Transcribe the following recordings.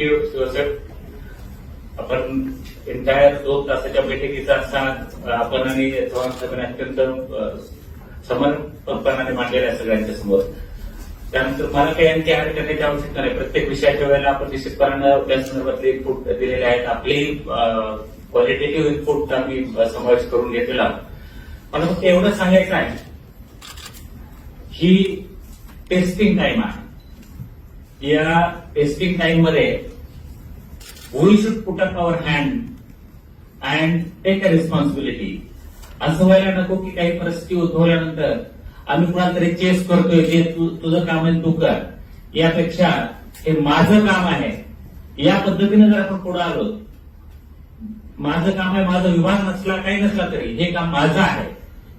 Thank you शिवसाहेब आपण entire दोन तासाच्या बैठकीचा असताना आपण आणि चव्हाण साहेबांनी अत्यंत अ, समर्पकपणाने मांडलेला आहे सगळ्यांच्या समोर. त्यानंतर मला काही आणखी ऍड करण्याची आवश्यकता नाही. प्रत्येक विषयाच्या वेळेला आपण निश्चितपणानं त्या संदर्भातले इनपुट दिलेले आहेत. आपली क्वालिटेटिव्ह इनपुट आम्ही समावेश करून घेतलेला आहोत. मला फक्त एवढं सांगायचं आहे ही टेस्टिंग टाइम आहे. या टेस्टिंग टाइममध्ये we should put up our hand and take a responsibility असं व्हायला नको की काही परिस्थिती उद्भवल्यानंतर आम्ही कुणाला तरी चेस करतोय जे तुझं काम आहे तू कर. यापेक्षा हे माझं काम आहे. या पद्धतीने जर आपण पुढे आलो माझं काम आहे माझा विभाग नसला काही नसला तरी हे काम माझं आहे.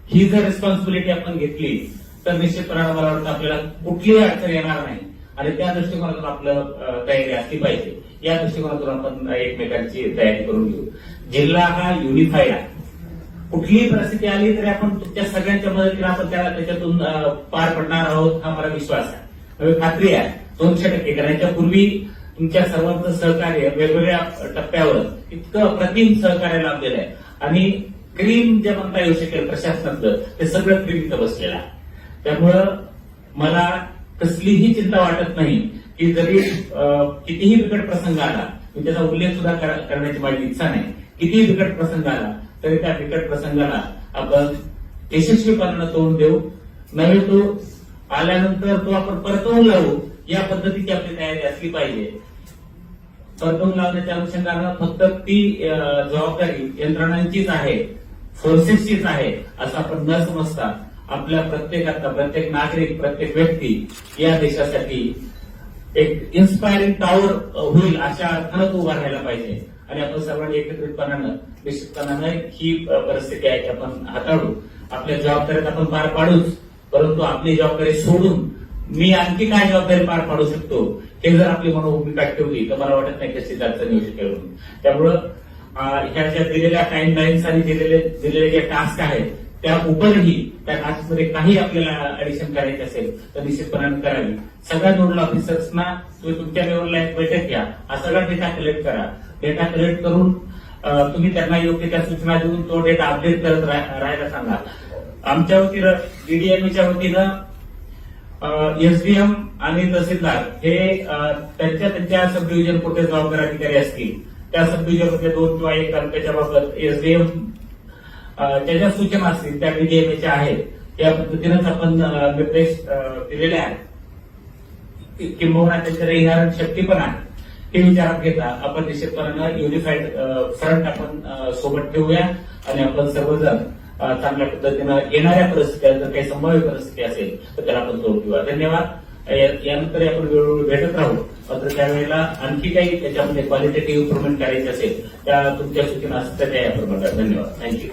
ही जर रिस्पॉन्सिबिलिटी आपण घेतली तर निश्चितपणाने मला वाटतं आपल्याला कुठलीही अडचण येणार नाही. आणि त्या दृष्टिकोनातून आपलं तयारी असली पाहिजे. या दृष्टिकोनातून आपण एकमेकांची तयारी करून घेऊ. जिल्हा हा युनिफाईड आहे. कुठलीही परिस्थिती आली तरी आपण त्या सगळ्यांच्या मदतीने आपण त्याला त्याच्यातून पार पडणार आहोत हा मला विश्वास आहे. म्हणजे खात्री आहे. दोनशे टक्के. कारण याच्यापूर्वी तुमच्या सर्वांचं सहकार्य वेगवेगळ्या टप्प्यावर इतकं अप्रतिम सहकार्य लाभलेलं आहे. आणि क्रीम जे म्हणता येऊ शकेल प्रशासनातलं ते सगळं क्रीम इथं बसलेलं आहे. त्यामुळं मला कसलीही चिंता वाटत नाही की जरी कितीही बिकट प्रसंग आला मी त्याचा उल्लेख सुद्धा करण्याची माझी इच्छा नाही. कितीही बिकट प्रसंग आला तरी त्या बिकट प्रसंगाला आपण यशस्वीपणानं तोंड देऊ. नव्हे तो आल्यानंतर तो आपण परतवून लावू. या पद्धतीची आपली तयारी असली पाहिजे. परतवून लावण्याच्या अनुषंगानं फक्त ती जबाबदारी यंत्रणांचीच आहे फोर्सेसचीच आहे असं आपण न समजता आपल्या प्रत्येकाचा प्रत्येक नागरिक प्रत्येक व्यक्ती या देशासाठी एक इन्स्पायरिंग टॉवर होईल अशा अर्थानं तो उभा राहायला पाहिजे. आणि आपण सर्वांनी एकत्रितपणानं निश्चितपणानं ही परिस्थिती आहे की आपण हाताळू. आपल्या जबाबदारीत आपण पार पाडूच परंतु आपली जबाबदारी सोडून मी आणखी काय जबाबदारी पार पाडू शकतो हे जर आपली मनोभूमिका ठेवली तर मला वाटत नाही कशी अडचण येऊ शकेल त्यामुळं ह्या ज्या दिलेल्या टाइमलाईन्स आणि दिलेले दिलेले जे टास्क आहेत त्या ओपनही त्या टास्कमध्ये काही आपल्याला ऍडिशन करायचे असेल तर निश्चितपणाने करावी. सगळ्या नोडल ऑफिसर्सना तुम्ही तुमच्या लेवलला एक बैठक घ्या. हा सगळा डेटा कलेक्ट करा. डेटा कलेक्ट करून तुम्ही त्यांना योग्य त्या सूचना देऊन तो डेटा अपडेट करत राह- राहायला सांगा. आमच्या वतीनं डीडीएमच्या वतीनं एसडीएम आणि तहसीलदार हे त्यांच्या त्यांच्या सब डिव्हिजन कुठे जबाबदार अधिकारी असतील त्या सब डिव्हिजनमध्ये दोन किंवा एक तालुक्याच्या बाबत एसडीएम ज्या ज्या सूचना असतील त्या डीडीएमच्या आहेत या पद्धतीनेच आपण निर्देश दिलेले आहेत. किंबहुना त्याच्या येणार शक्ती पण आहे. हे विचारात घेता आपण निश्चितपणानं युनिफाईड फ्रंट आपण सोबत ठेवूया आणि आपण सर्वजण चांगल्या पद्धतीनं येणाऱ्या परिस्थिती जर काही संभाव्य परिस्थिती असेल तर त्याला आपण तोड देऊया धन्यवाद. यानंतर आपण वेळोवेळी भेटत राहू. मात्र त्यावेळेला आणखी काही त्याच्यामध्ये क्वालिटेटिव्ह इम्प्रुव्हमेंट करायची असेल त्या तुमच्या सूचना असतील तर त्या याप्रमाणे धन्यवाद. थँक्यू